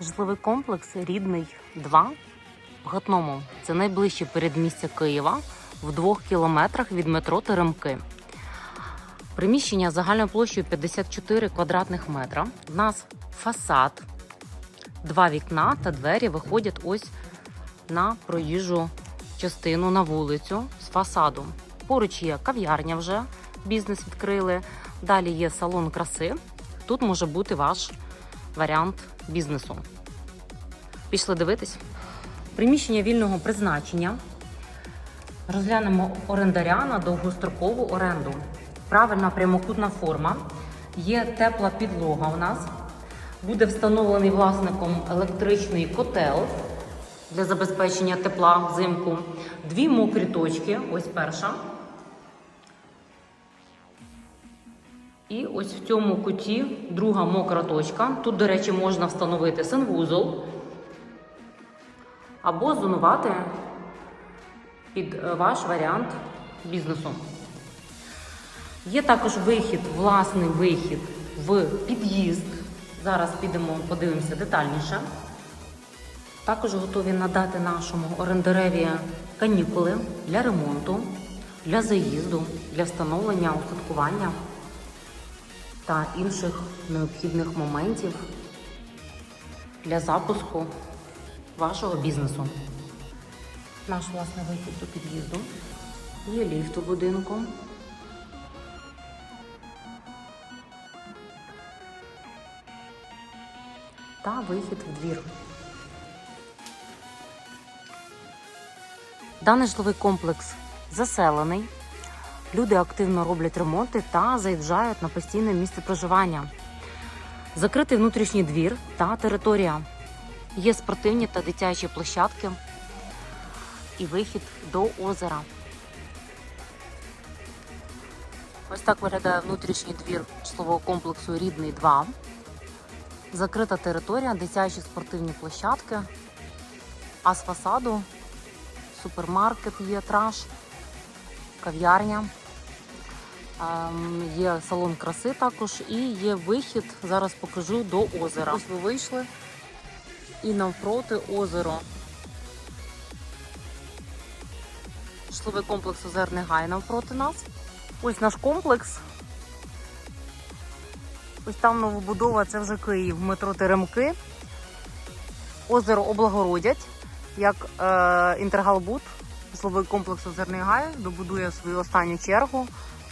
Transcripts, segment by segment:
Житловий комплекс Рідний 2 в Гатному. Це найближче передмістя Києва в двох кілометрах від метро Теремки. Приміщення загальною площею 54 квадратних метра. У нас фасад, два вікна та двері виходять ось на проїжджу частину на вулицю з фасаду. Поруч є кав'ярня вже, бізнес відкрили. Далі є салон краси. Тут може бути ваш варіант бізнесу. Пішли дивитись. Приміщення вільного призначення. Розглянемо орендаря на довгострокову оренду. Правильна прямокутна форма. Є тепла підлога у нас. Буде встановлений власником електричний котел для забезпечення тепла взимку. Дві мокрі точки. Ось перша. І ось в цьому куті друга мокра точка. Тут, до речі, можна встановити санвузол або зонувати під е, ваш варіант бізнесу. Є також вихід, власний вихід в під'їзд. Зараз підемо, подивимося детальніше. Також готові надати нашому орендареві канікули для ремонту, для заїзду, для встановлення устаткування та інших необхідних моментів для запуску вашого бізнесу. Наш власний вихід до під'їзду. Є ліфт у будинку. Та вихід в двір. Даний житловий комплекс заселений. Люди активно роблять ремонти та заїжджають на постійне місце проживання. Закритий внутрішній двір та територія. Є спортивні та дитячі площадки і вихід до озера. Ось так виглядає внутрішній двір житлового комплексу Рідний 2. Закрита територія, дитячі спортивні площадки. А з фасаду супермаркет є траш, кав'ярня. Ем, Є салон краси також і є вихід. Зараз покажу до озера. Ось ви вийшли і навпроти озеро. Житловий комплекс Озерний Гай навпроти нас. Ось наш комплекс. Ось там новобудова, це вже Київ, метро Теремки. Озеро облагородять, як е, Інтергалбуд, житловий комплекс Озерний Гай, добудує свою останню чергу.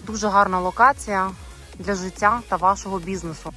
Дуже гарна локація для життя та вашого бізнесу.